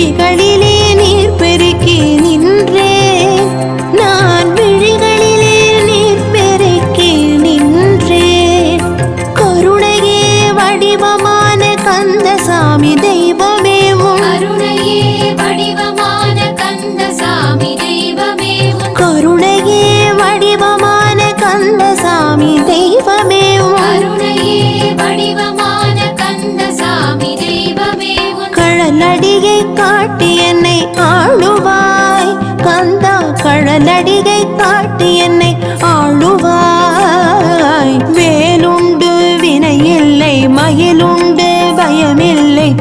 விழிகளிலே நீர் பெருக்கி நின்றே. நான் விழிகளிலே நீர் பெருக்கி நின்றே. கருணையே வடிவமான கந்தசாமி தெய்வம் நடிகை காட்டி என்னை ஆளுவாய். கந்தா கழநடிகை காட்டி என்னை ஆளுவாய். வேலுண்டு வினையில்லை மயிலுண்டு பயமில்லை.